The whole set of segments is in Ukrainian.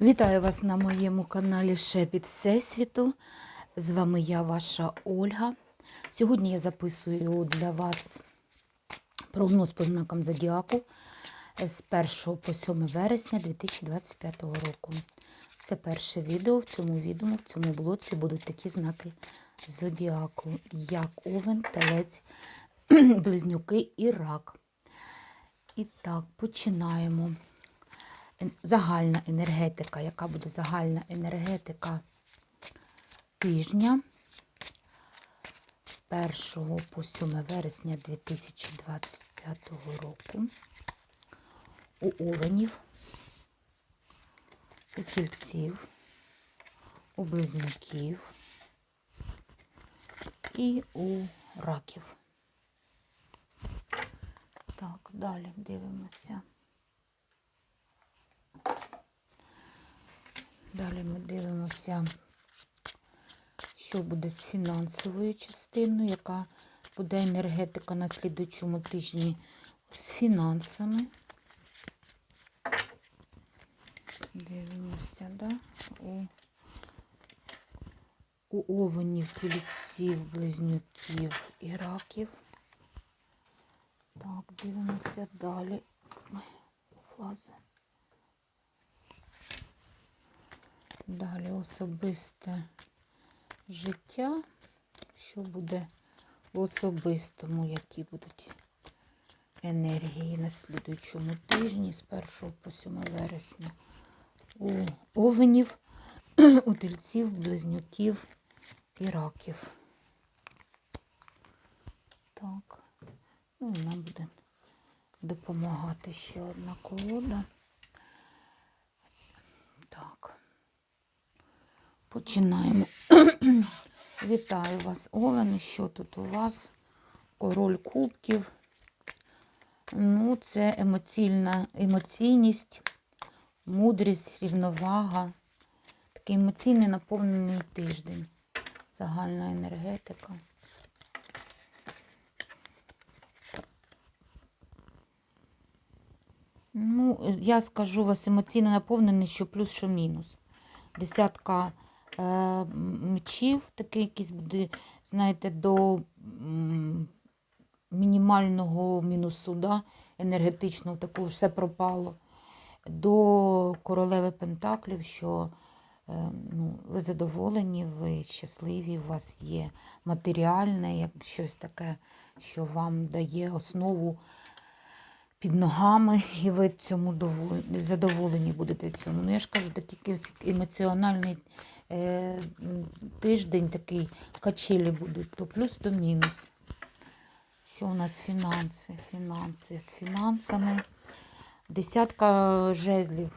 Вітаю вас на моєму каналі Шепіт Всесвіту. З вами я, ваша Ольга. Сьогодні я записую для вас прогноз по знакам Зодіаку з 1 по 7 вересня 2025 року. Це перше відео. В цьому відео, в цьому блоці будуть такі знаки Зодіаку, як Овен, Телець, Близнюки і Рак. І так, починаємо загальна енергетика, яка буде загальна енергетика тижня з 1 по 7 вересня 2025 року у овенів, у тільців, у близнюків і у раків. Так, далі дивимося. Далі ми дивимося, що буде з фінансовою частиною, яка буде енергетика на слідуючому тижні з фінансами. Дивимося, да? У, у овенів, тільців, близнюків і раків. Так, дивимося далі. Флази. Далі особисте життя. Що буде в особистому, які будуть енергії на слідуючому тижні з 1 по 7 вересня у овенів, у тельців, близнюків і раків. Так, ну нам буде допомагати ще одна колода. Так. Починаємо. Вітаю вас, Овени. Що тут у вас? Король кубків. Ну, це емоційна емоційність, мудрість, рівновага. Такий емоційний наповнений тиждень. Загальна енергетика. Ну, я скажу вас емоційно наповнений, що плюс, що мінус. Десятка мечів, такий якийсь буде, знаєте, до мінімального мінусу, да? енергетичного, такого все пропало. До королеви Пентаклів, що е, ну, ви задоволені, ви щасливі, у вас є матеріальне, як щось таке, що вам дає основу під ногами, і ви цьому задоволені будете цьому. Ну, я ж кажу, такий емоціональний е, тиждень, такий качелі будуть, то плюс, то мінус. Що у нас фінанси? Фінанси з фінансами. Десятка жезлів,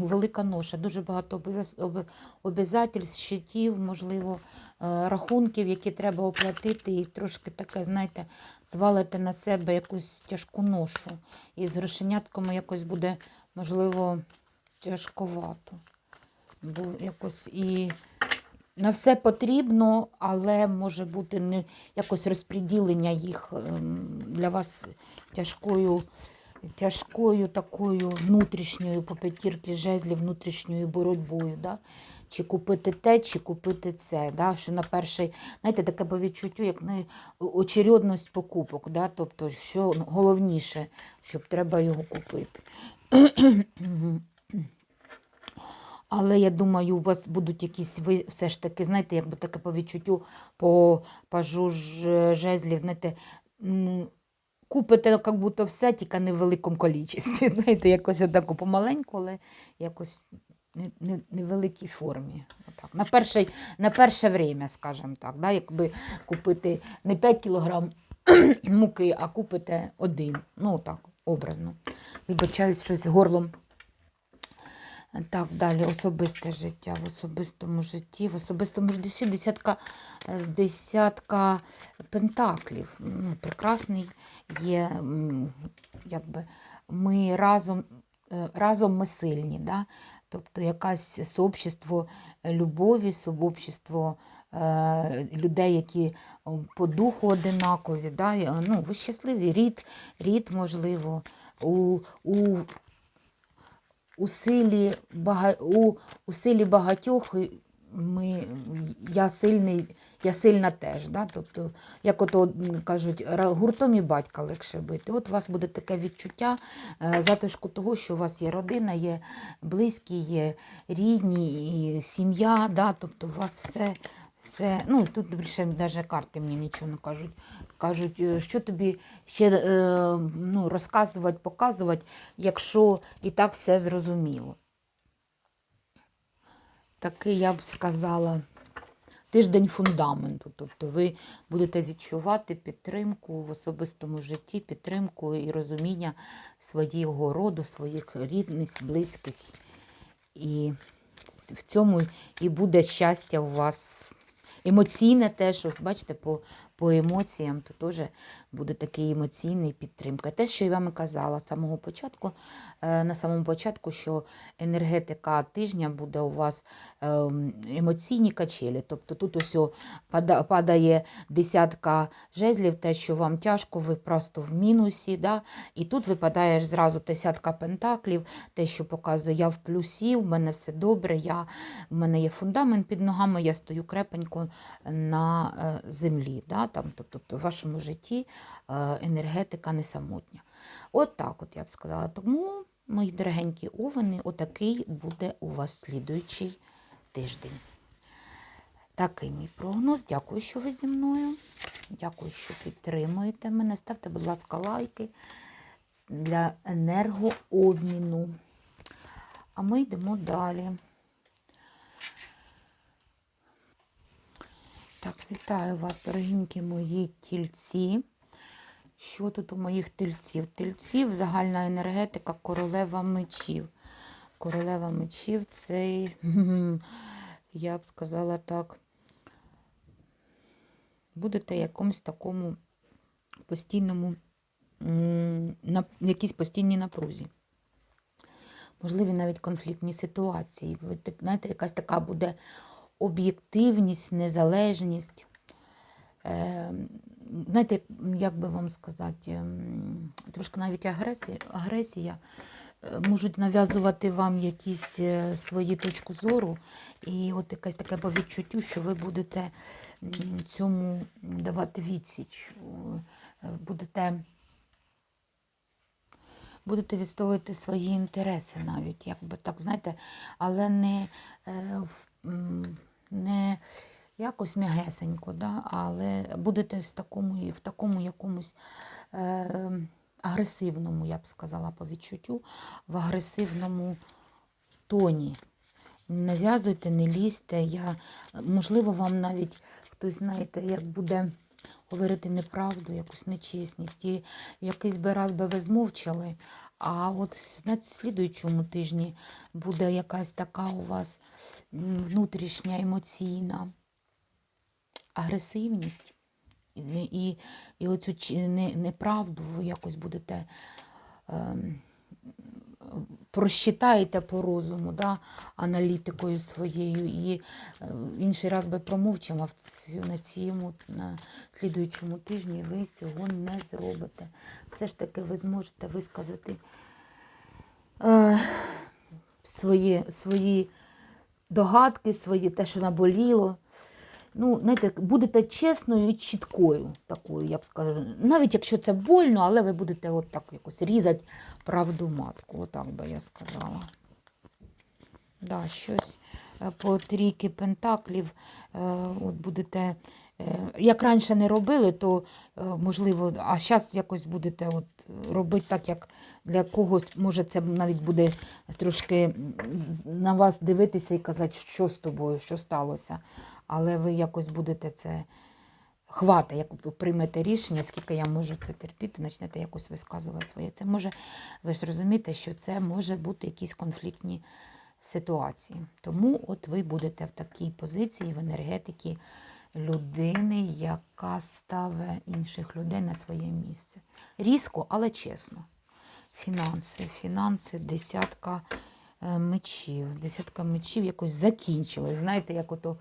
велика ноша, дуже багато обов'яз- обов'язательств, щитів, можливо, е, рахунків, які треба оплатити, і трошки таке, знаєте, звалите на себе якусь тяжку ношу. І з грошенятками якось буде, можливо, тяжковато. Бо якось і на все потрібно, але може бути не якось розподілення їх ем, для вас тяжкою, тяжкою такою внутрішньою по п'ятірки жезлів, внутрішньою боротьбою. Да? Чи купити те, чи купити це. Да? Що на перший, знаєте, таке по відчуттю, як на очередність покупок. Да? Тобто, що головніше, щоб треба його купити. Але я думаю, у вас будуть якісь ви все ж таки, знаєте, якби таке по відчуттю по пажу жезлів, знаєте, купите як будто все, тільки не в великому кількості. Знаєте, якось отаку помаленьку, але якось не, не, невеликій формі. Отак. На, перший, на перше время, скажімо так, да? якби купити не 5 кілограм муки, а купите один. Ну, так, образно. Вибачаюсь, щось з горлом. Так, далі особисте життя. В особистому житті, в особистому житті десятка, е, десятка пентаклів. Ну, прекрасний є, якби ми разом, е, разом ми сильні. Да? Тобто якесь сообщество любові, сообщество е, людей, які по духу одинакові. Да? е, Ну, ви щасливі, рід, рід можливо. У, у у силі, бага, у, у силі багатьох ми, я, сильний, я сильна теж. Да? Тобто, як ото кажуть, гуртом і батька легше бити. От у вас буде таке відчуття е, затишку того, що у вас є родина, є близькі, є рідні, сім'я. Да? Тобто у вас все, все ну тут більше навіть карти мені нічого не кажуть. Кажуть, е, що тобі ще е, ну, розказувати, показувати, якщо і так все зрозуміло. Такий, я б сказала, тиждень фундаменту. Тобто ви будете відчувати підтримку в особистому житті, підтримку і розуміння свого роду, своїх рідних, близьких. І в цьому і буде щастя у вас. Емоційне теж, ось бачите, по, по емоціям, то теж буде такий емоційний підтримка. Те, що я вам казала самого початку, е, на самому початку, що енергетика тижня буде у вас ем, емоційні качелі. Тобто тут ось падає десятка жезлів, те, що вам тяжко, ви просто в мінусі. Да? І тут випадає зразу десятка пентаклів, те, що показує, я в плюсі, в мене все добре, я, в мене є фундамент під ногами, я стою крепенько на е, землі. Да? Там, тобто в вашому житті е, енергетика не самотня. От так от я б сказала. Тому, мої дорогенькі овени, отакий буде у вас слідуючий тиждень. Такий мій прогноз. Дякую, що ви зі мною. Дякую, що підтримуєте мене. Ставте, будь ласка, лайки для енергообміну. А ми йдемо далі. Так, вітаю вас, дорогенькі мої тільці. Що тут у моїх тельців? Тельців, загальна енергетика, королева мечів. Королева мечів це, я б сказала так, будете якомусь такому постійному, на якійсь постійній напрузі. Можливі навіть конфліктні ситуації. Знаєте, якась така буде об'єктивність, незалежність. Е, знаєте, як би вам сказати, трошки навіть агресія, агресія можуть нав'язувати вам якісь е, свої точку зору, і от якесь таке по відчуттю, що ви будете цьому давати відсіч, е, будете, будете відстоювати свої інтереси навіть, якби так, знаєте, але не, в- не якось м'ягесенько, да? але будете в такому, в такому якомусь е, агресивному, я б сказала, по відчуттю, в агресивному тоні. Не нав'язуйте, не лізьте. Я, можливо, вам навіть хтось, знаєте, як буде говорити неправду, якусь нечесність. І якийсь би раз би ви змовчали, а от на слідуючому тижні буде якась така у вас внутрішня емоційна агресивність. І, і, оцю неправду ви якось будете ем, просчитаєте по розуму, да, аналітикою своєю, і е, інший раз би промовчимо, а на цьому на слідуючому тижні ви цього не зробите. Все ж таки ви зможете висказати е, свої, свої догадки, свої, те, що наболіло. Ну, знаєте, будете чесною і чіткою такою, я б скажу. Навіть якщо це больно, але ви будете от так якось різати правду матку. Отак би я сказала. Да, щось е, по трійки пентаклів е, от будете, як раніше не робили, то е, можливо, а зараз якось будете от робити так, як для когось, може, це навіть буде трошки на вас дивитися і казати, що з тобою, що сталося. Але ви якось будете це хвати, як приймете рішення, скільки я можу це терпіти, почнете якось висказувати своє. Це може, ви ж розумієте, що це може бути якісь конфліктні ситуації. Тому от ви будете в такій позиції в енергетиці людини, яка ставить інших людей на своє місце. Різко, але чесно. Фінанси, фінанси, десятка е, мечів. Десятка мечів якось закінчилось. Знаєте, як ото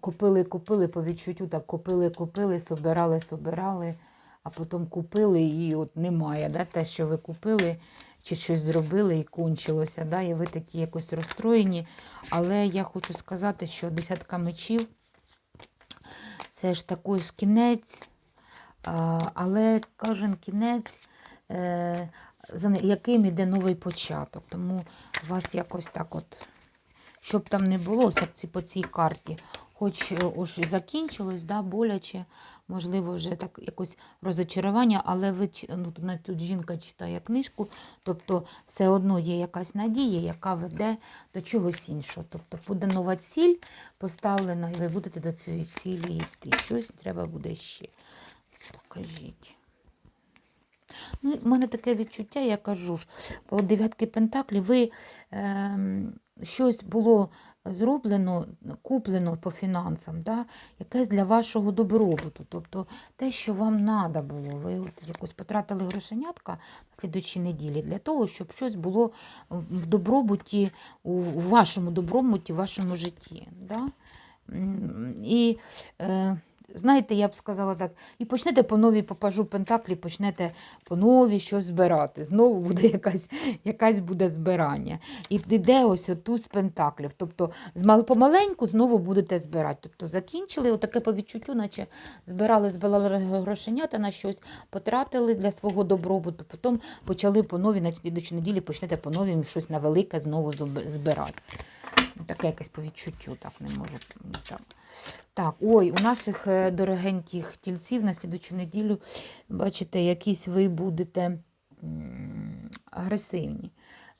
купили, купили по відчуттю, так купили, купили, собирали, собирали, а потім купили і от немає. Да? Те, що ви купили, чи щось зробили і кончилося, да, і ви такі якось розстроєні. Але я хочу сказати, що десятка мечів це ж також кінець, але кожен кінець, е, за яким іде новий початок. Тому у вас якось так от, щоб там не було, по цій карті, хоч е, уж закінчилось, да, боляче, можливо, вже так якось розочарування, але ви ну, тут жінка читає книжку, тобто все одно є якась надія, яка веде до чогось іншого. Тобто буде нова ціль поставлена, і ви будете до цієї цілі йти. Щось треба буде ще. Покажіть. Ну, у мене таке відчуття, я кажу ж, по дев'ятки Пентаклі ви ем, щось було зроблено, куплено по фінансам, да? якесь для вашого добробуту. Тобто те, що вам треба було. Ви от якось потратили грошенятка на слідучій неділі для того, щоб щось було в добробуті, у вашому добробуті, в вашому житті. Да? І е, знаєте, я б сказала так, і почнете по новій попажу Пентаклі, почнете по новій щось збирати. Знову буде якась, якась буде збирання. І йде ось туз Пентаклів. Тобто помаленьку знову будете збирати. Тобто закінчили, отаке по відчуттю, наче збирали, збирали грошенята на щось, потратили для свого добробуту, потім почали по новій, на слідчій неділі почнете по новій щось на велике знову збирати. Таке якесь по відчуттю, так не можу. Так. Так, ой, у наших е, дорогеньких тільців на слідучу неділю, бачите, якісь ви будете агресивні.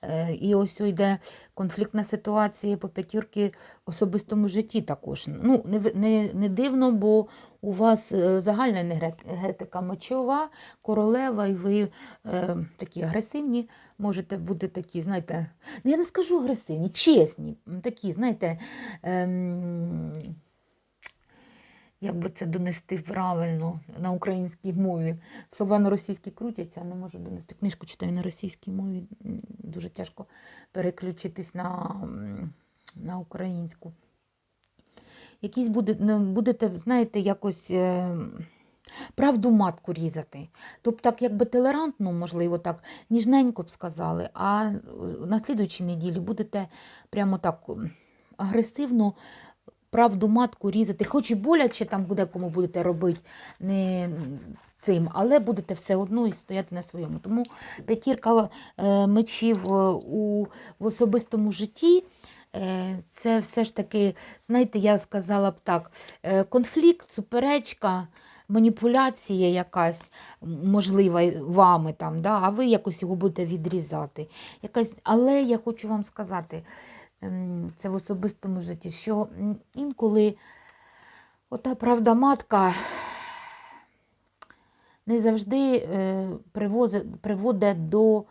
Е, І ось йде конфліктна ситуація по п'ятірки в особистому житті також. Ну, не, не, не дивно, бо у вас е, загальна енергетика мочова, королева, і ви е, такі агресивні, можете бути такі, знаєте, ну я не скажу агресивні, чесні, такі, знаєте. Ем, як би це донести правильно на українській мові. Слова на російській крутяться, не можу донести. Книжку читаю на російській мові, дуже тяжко переключитись на, на українську. Якісь буде, ну, будете, знаєте, якось. е, Правду матку різати. Тобто, так, якби толерантно, можливо, так, ніжненько б сказали, а е, на слідуючій неділі будете прямо так агресивно правду матку різати, хоч і боляче там буде, кому будете робити не цим, але будете все одно і стояти на своєму. Тому п'ятірка е, мечів е, у, в особистому житті. е, Це все ж таки, знаєте, я сказала б так: конфлікт, суперечка, маніпуляція якась можлива вами там, да, а ви якось його будете відрізати. Якась... Але я хочу вам сказати, це в особистому житті, що інколи ота правда матка не завжди е, приводить до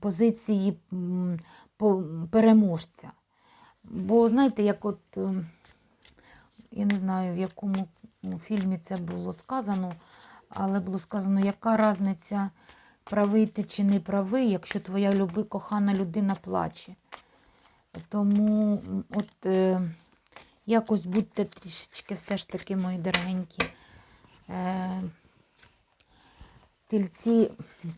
позиції переможця. Бо знаєте, як от ем, я не знаю, в якому фільмі це було сказано, але було сказано, яка різниця, правий ти чи не правий, якщо твоя люби, кохана людина плаче. Тому от е, якось будьте трішечки все ж таки, мої дорогенькі. Е, Тільці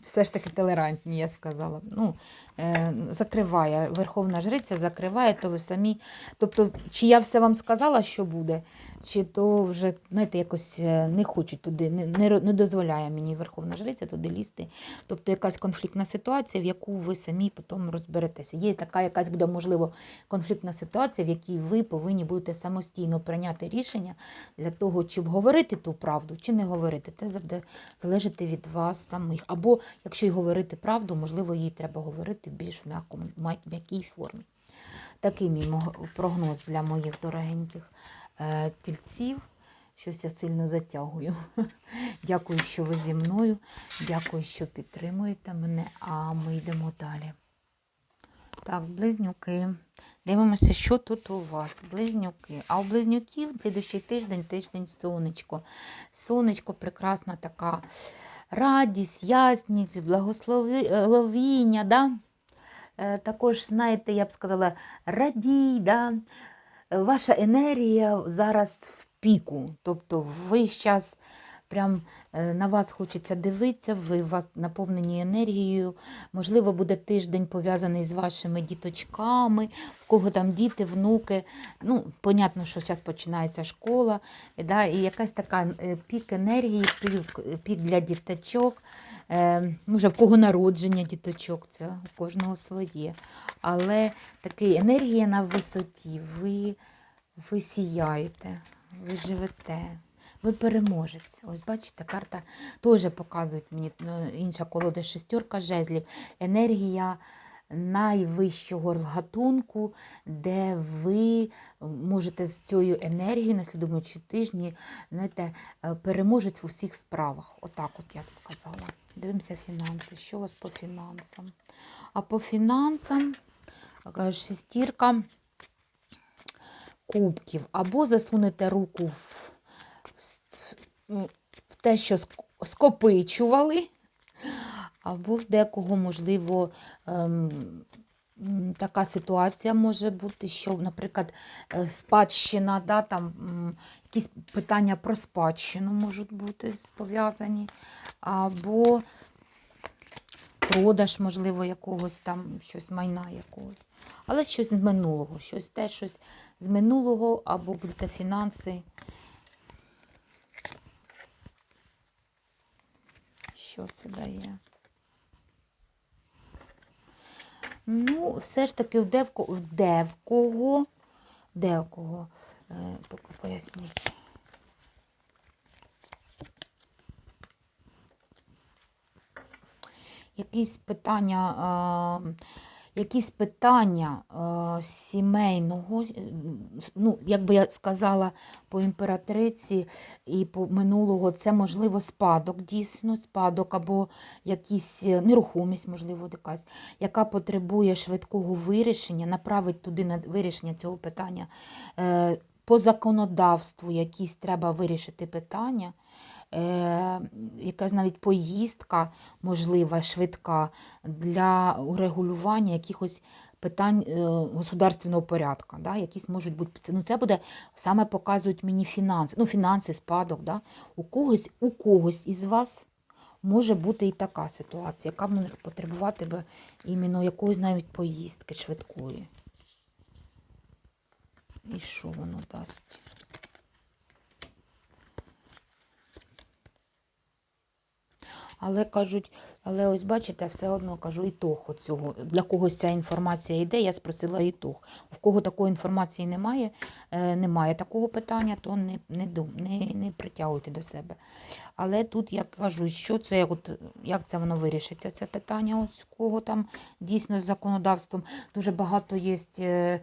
все ж таки толерантні, я сказала. Ну, е, закриває, Верховна Жриця закриває, то ви самі. Тобто, чи я все вам сказала, що буде, чи то вже, знаєте, якось е, не хочуть туди, не, не, не дозволяє мені Верховна Жриця туди лізти. Тобто якась конфліктна ситуація, в яку ви самі потім розберетеся. Є така якась буде, можливо, конфліктна ситуація, в якій ви повинні будете самостійно прийняти рішення для того, щоб говорити ту правду, чи не говорити. Це завжди залежати від вас самих. Або, якщо й говорити правду, можливо, їй треба говорити більш в м'якій формі. Такий мій прогноз для моїх дорогеньких е, тільців. Щось я сильно затягую. Дякую, що ви зі мною. Дякую, що підтримуєте мене. А ми йдемо далі. Так, близнюки. Дивимося, що тут у вас. Близнюки. А у близнюків слідущий тиждень, тиждень сонечко. Сонечко прекрасна така радість, ясність, благословіння. Да? Е, Також, знаєте, я б сказала, радій, да? Е, ваша енергія зараз в піку. Тобто ви зараз прям е, на вас хочеться дивитися, ви вас наповнені енергією. Можливо, буде тиждень пов'язаний з вашими діточками, в кого там діти, внуки. Ну, понятно, що зараз починається школа, да, і якась така е, пік енергії, пік, для діточок. Е, може, в кого народження діточок, це у кожного своє. Але така енергія на висоті. Ви, ви сіяєте, ви живете. Ви переможець. Ось бачите, карта теж показує мені ну, інша колода шестерка жезлів. Енергія найвищого гатунку, де ви можете з цією енергією на слідуючі тижні знаєте, е, переможець в усіх справах. Отак от я б сказала. Дивимося фінанси. Що у вас по фінансам? А по фінансам е, шестірка кубків. Або засунете руку в те, що скопичували, або в декого, можливо, ем, така ситуація може бути, що, наприклад, е, спадщина, да, там, якісь питання про спадщину можуть бути пов'язані, або продаж, можливо, якогось там щось майна якогось. Але щось з минулого, щось те, щось з минулого, або будете фінанси. Що це дає? Ну, все ж таки, в, девко, в девкого, девкого, е, поки поясніть. Якісь питання, е, якісь питання е, сімейного, е, ну, як би я сказала по імператриці і по минулого, це можливо спадок, дійсно, спадок або якісь е, нерухомість, можливо, якась, яка потребує швидкого вирішення, направить туди на вирішення цього питання. Е, По законодавству якісь треба вирішити питання. Е, якась навіть поїздка можлива, швидка для урегулювання якихось питань е, государственного порядку. Да? Якісь можуть бути ну, це буде саме показують мені фінанси, ну, фінанси, спадок. Да? У когось, у когось із вас може бути і така ситуація, яка може потребувати би іменно якоїсь навіть поїздки швидкої. І що воно дасть? Але кажуть, але ось бачите, все одно кажу ітог цього. Для когось ця інформація йде, я спросила ітог. В кого такої інформації немає, е, немає такого питання, то не, не, не, не притягуйте до себе. Але тут я кажу, що це, от, як це воно вирішиться, це питання, ось кого там дійсно з законодавством. Дуже багато є е,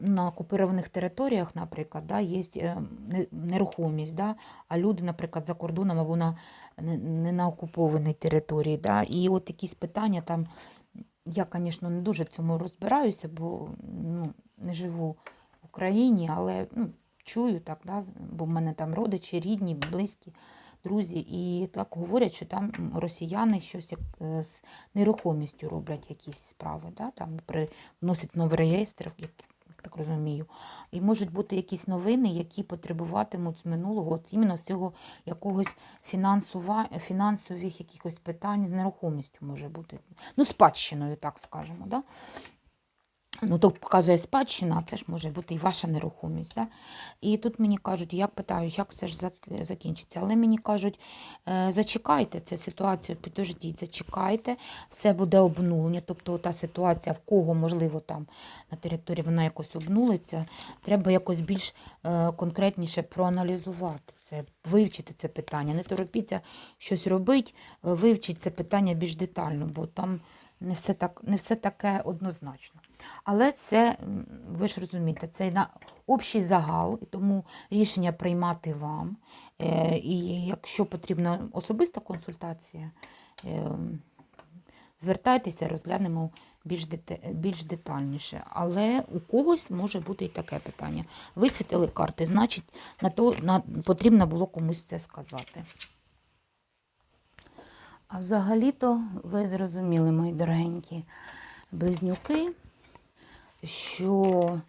на окупованих територіях, наприклад, да, є е, нерухомість, да, а люди, наприклад, за кордоном або на, не, на окупованій території. Да, і от якісь питання там, я, звісно, не дуже цьому розбираюся, бо ну, не живу в Україні, але ну, чую так, да, бо в мене там родичі, рідні, близькі друзі, і так говорять, що там росіяни щось як, е, з нерухомістю роблять якісь справи, да, там при, вносять новий реєстр, так розумію. І можуть бути якісь новини, які потребуватимуть минулого, от іменно цього якогось фінансова, фінансових якихось питань з нерухомістю може бути. Ну, спадщиною, так скажемо. Да? Ну, то показує спадщина, це ж може бути і ваша нерухомість. Да? І тут мені кажуть, я питаю, як це ж закінчиться. Але мені кажуть, е, зачекайте цю ситуацію, підождіть, зачекайте, все буде обнулення. Тобто та ситуація, в кого, можливо, там на території вона якось обнулиться, треба якось більш е, конкретніше проаналізувати це, вивчити це питання. Не торопіться щось робити, вивчіть це питання більш детально, бо там не все, так, не все таке однозначно. Але це, ви ж розумієте, це на общий загал, і тому рішення приймати вам. Е, І якщо потрібна особиста консультація, е, звертайтеся, розглянемо більш, більш детальніше. Але у когось може бути і таке питання. Висвітили карти, значить, на то на, потрібно було комусь це сказати. А взагалі-то ви зрозуміли, мої дорогенькі близнюки, що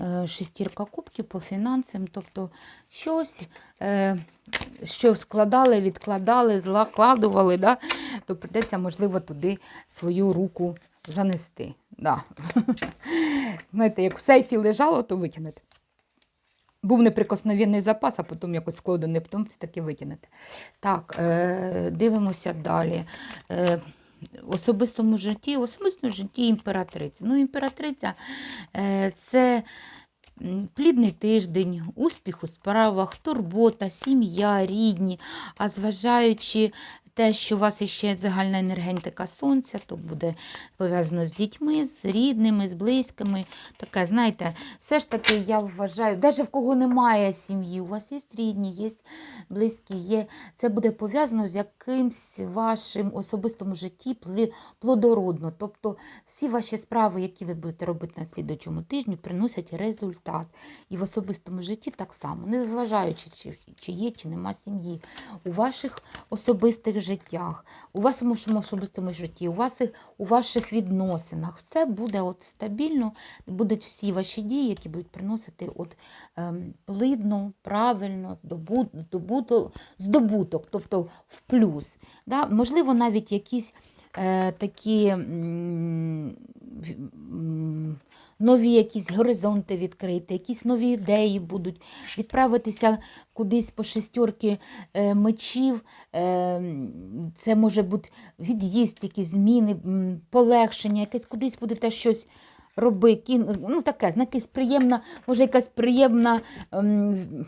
е, шестірка кубків по фінансам, тобто щось, е, що складали, відкладали, закладували, да, то прийдеться, можливо, туди свою руку занести. Да. Знаєте, як в сейфі лежало, то витягнете. Був неприкосновенний запас, а потім якось складений, потім таки витягнете. Так, е, дивимося далі. Е, особистому житті, особистому житті імператриця. Ну, імператриця е, це плідний тиждень, успіх у справах, турбота, сім'я, рідні. А зважаючи те, що у вас іще загальна енергетика сонця, то буде пов'язано з дітьми, з рідними, з близькими. Таке, знаєте, все ж таки я вважаю, навіть в кого немає сім'ї, у вас є рідні, є близькі, є. Це буде пов'язано з якимсь вашим особистому житті плодородно. Тобто всі ваші справи, які ви будете робити на слідчому тижні, приносять результат. І в особистому житті так само, незважаючи, чи, чи є, чи нема сім'ї. У ваших особистих життях, у вашому особистому житті, у, вас, у ваших відносинах все буде от стабільно, будуть всі ваші дії, які будуть приносити от, ем, плидно, правильно, здобут, здобуток, здобуток, тобто в плюс. Да? Можливо, навіть якісь е, такі м, м, нові якісь горизонти відкрити, якісь нові ідеї будуть, відправитися кудись по шестерки е, мечів. Е, це може бути від'їзд, якісь зміни, полегшення, якесь кудись будете щось робити. Ну, таке, якась приємна, може, якась приємна. ем,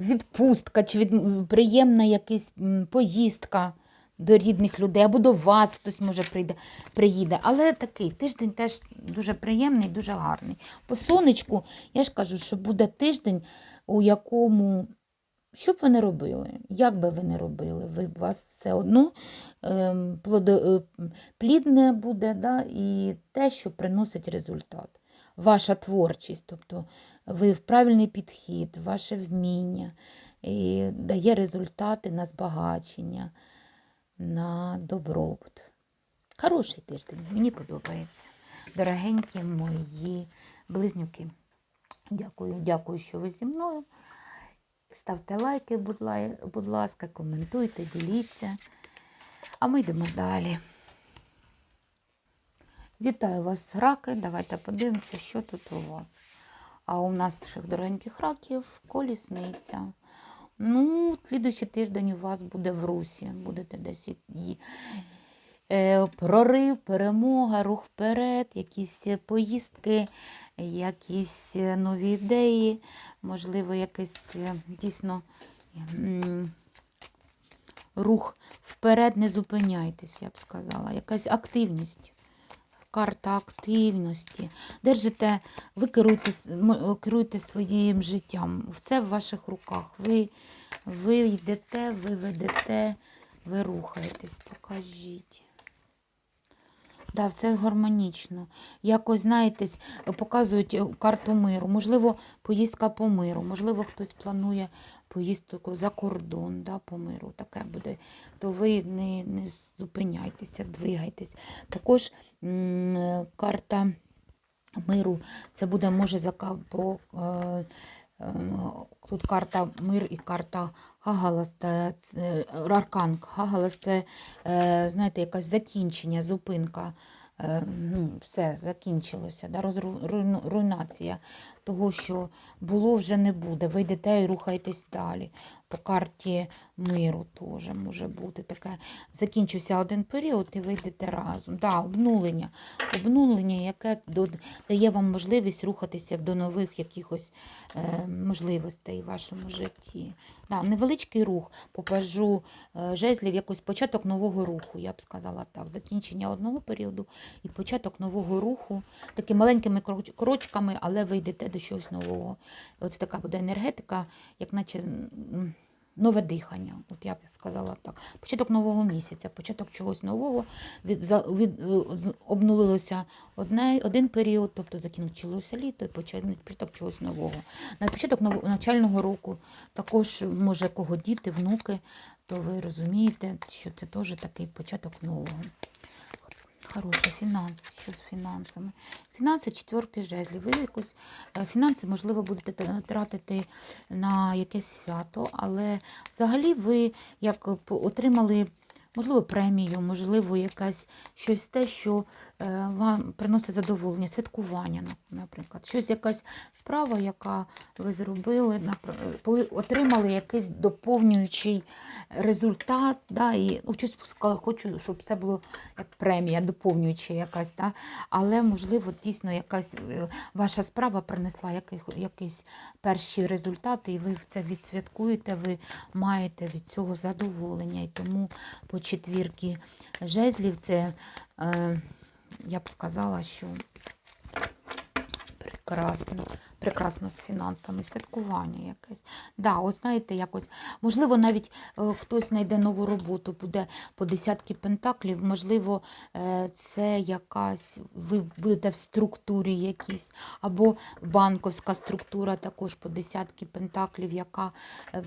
відпустка чи від, приємна якась поїздка до рідних людей, або до вас хтось може прийде, приїде. Але такий тиждень теж дуже приємний, дуже гарний. По сонечку, я ж кажу, що буде тиждень, у якому. Що б ви не робили, як би ви не робили, ви у вас все одно ем, плодо, е, плідне буде, да, і те, що приносить результат. Ваша творчість, тобто ви в правильний підхід, ваше вміння і дає результати на збагачення, на добробут. Хороший тиждень, мені подобається. Дорогенькі мої близнюки. Дякую, дякую, що ви зі мною. Ставте лайки, будь ласка, коментуйте, діліться. А ми йдемо далі. Вітаю вас, раки. Давайте подивимося, що тут у вас. А у наших дорогеньких раків колісниця. Ну, слідуючий тиждень у вас буде в русі. Будете десь і е, прорив, перемога, рух вперед, якісь поїздки, якісь е, нові ідеї, можливо, якийсь е, дійсно рух вперед, не зупиняйтесь, я б сказала. Якась активність. Карта активності. Держите, ви керуєте, с- керуєте своїм життям. Все в ваших руках. Ви, ви йдете, ви ведете, ви рухаєтесь. Покажіть. Да, все гармонічно. Якось, знаєте, показують е, карту миру. Можливо, поїздка по миру, можливо, хтось планує поїздку за кордон да, по миру. Таке буде. То ви не, не зупиняйтеся, двигайтесь. Також е, карта миру це буде, може, зака по. Е, Тут карта мир і карта Гагалас, це, це Аркан Гагалас це, е, знаєте, якесь закінчення, зупинка. Е, ну, все закінчилося, да, розру, руйнація того, що було, вже не буде. Ви йдете і рухаєтесь далі. По карті миру теж може бути таке. Закінчився один період, і ви йдете разом. Да, обнулення. Обнулення, яке дає вам можливість рухатися до нових якихось е, можливостей в вашому житті. Да, невеличкий рух, попажу е, жезлів, якось початок нового руху, я б сказала так. Закінчення одного періоду і початок нового руху, такими маленькими кроч- крочками, але ви йдете до чогось нового. Ось така буде енергетика, як наче нове дихання. От я б сказала так. Початок нового місяця, початок чогось нового, від, від, е, обнулилося одне, один період, тобто закінчилося літо, і початок чогось нового. На початок навчального року також може кого діти, внуки, то ви розумієте, що це теж такий початок нового. Хороше, фінанси. Що з фінансами? Фінанси четверки жезлів. Ви якось е, фінанси, можливо, будете тратити на якесь свято, але взагалі ви як отримали, можливо, премію, можливо, якась щось те, що е, вам приносить задоволення, святкування, наприклад. Щось якась справа, яка ви зробили, коли отримали якийсь доповнюючий результат, да, і ну, щось хочу, щоб це було як премія, доповнююча якась, да, але можливо дійсно якась е, ваша справа принесла яких, якісь перші результати, і ви це відсвяткуєте, ви маєте від цього задоволення. І тому по четвірки жезлів це, е, я б сказала, що прекрасно, прекрасно з фінансами, святкування якесь. Да, от знаєте, якось, можливо, навіть е, хтось знайде нову роботу, буде по десятки пентаклів, можливо, е, це якась, ви будете в структурі якійсь, або банковська структура також по десятки пентаклів, яка е,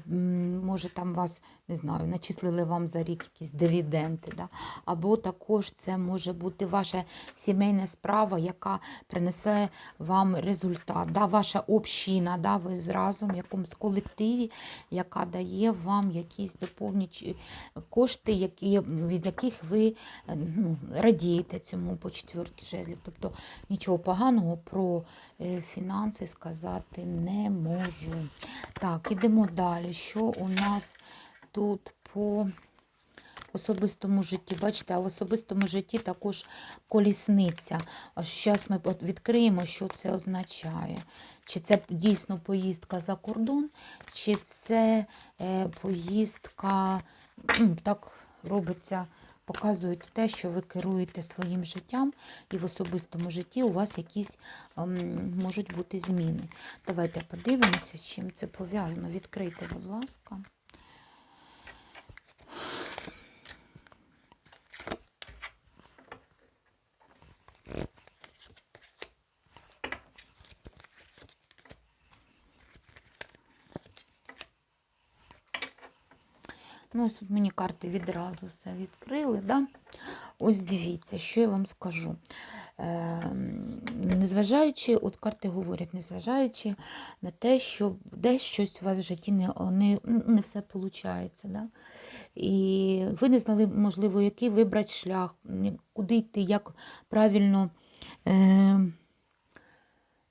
може там вас, не знаю, начислили вам за рік якісь дивіденди. Да? Або також це може бути ваша сімейна справа, яка принесе вам результат. Да? Ваша община, да? ви зразу в якомусь колективі, яка дає вам якісь доповнюючі кошти, які, від яких ви ну, радієте цьому по четвертій жезлів. Тобто нічого поганого про е, фінанси сказати не можу. Так, ідемо далі. Що у нас тут по особистому житті? Бачите, а в особистому житті також колісниця. Зараз ми відкриємо, що це означає. Чи це дійсно поїздка за кордон, чи це е, поїздка, так робиться, показують те, що ви керуєте своїм життям, і в особистому житті у вас якісь ем, можуть бути зміни. Давайте подивимося, з чим це пов'язано. Відкрийте, будь ласка. Ну, ось тут мені карти відразу все відкрили. Да? Ось дивіться, що я вам скажу. Е, незважаючи, от карти говорять, незважаючи на те, що десь щось у вас в житті не, не, не все виходить. Да? І ви не знали, можливо, який вибрати шлях, куди йти, як правильно. Е,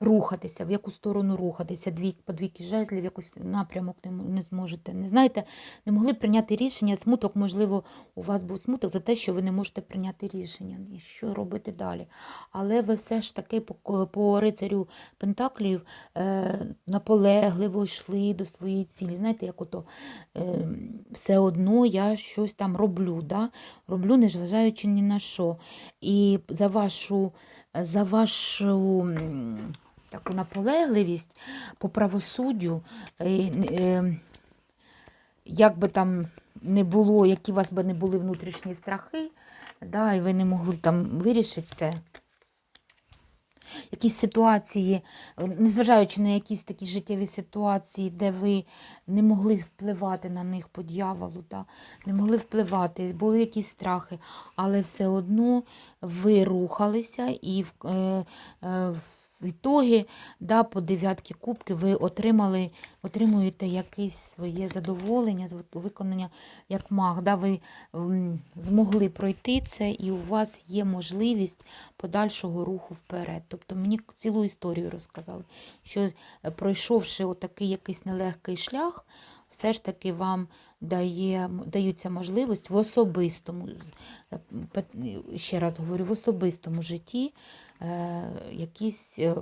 рухатися, в яку сторону рухатися, дві, по двійки жезлів, якийсь напрямок не, не зможете. Не знаєте, не могли прийняти рішення. Смуток, можливо, у вас був смуток за те, що ви не можете прийняти рішення. І що робити далі? Але ви все ж таки по, по рицарю Пентаклів е, наполегливо йшли до своєї цілі. Знаєте, як ото е, все одно я щось там роблю, да? роблю, незважаючи ні на що. І за вашу, за вашу таку наполегливість по правосуддю, е, як би там не було, які у вас би не були внутрішні страхи, да, і ви не могли там вирішити це. Якісь ситуації, незважаючи на якісь такі життєві ситуації, де ви не могли впливати на них по дьяволу, да? не могли впливати, були якісь страхи, але все одно ви рухалися і е, е, в ітогі, да, по дев'ятки кубки ви отримали, отримуєте якесь своє задоволення, виконання як маг. Да, ви змогли пройти це, і у вас є можливість подальшого руху вперед. Тобто мені цілу історію розказали, що е, пройшовши отакий якийсь нелегкий шлях, все ж таки вам дає, даються можливість в особистому, е, ще раз говорю, в особистому житті якісь. е,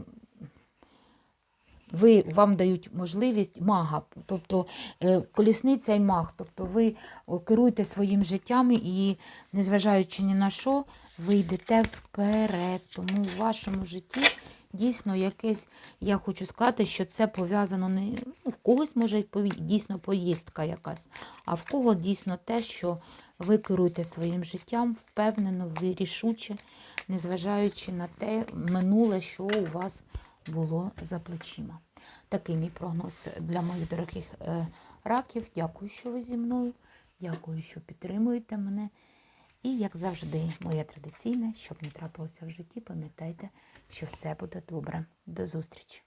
ви, вам дають можливість мага, тобто е, колісниця і маг. Тобто ви керуєте своїм життям і, незважаючи ні на що, ви йдете вперед. Тому в вашому житті дійсно якесь, я хочу сказати, що це пов'язано не ну, в когось може дійсно поїздка якась, а в кого дійсно те, що ви керуєте своїм життям впевнено, ви рішуче, незважаючи на те минуле, що у вас було за плечима. Такий мій прогноз для моїх дорогих е, раків. Дякую, що ви зі мною. Дякую, що підтримуєте мене. І, як завжди, моє традиційне, щоб не трапилося в житті, пам'ятайте, що все буде добре. До зустрічі!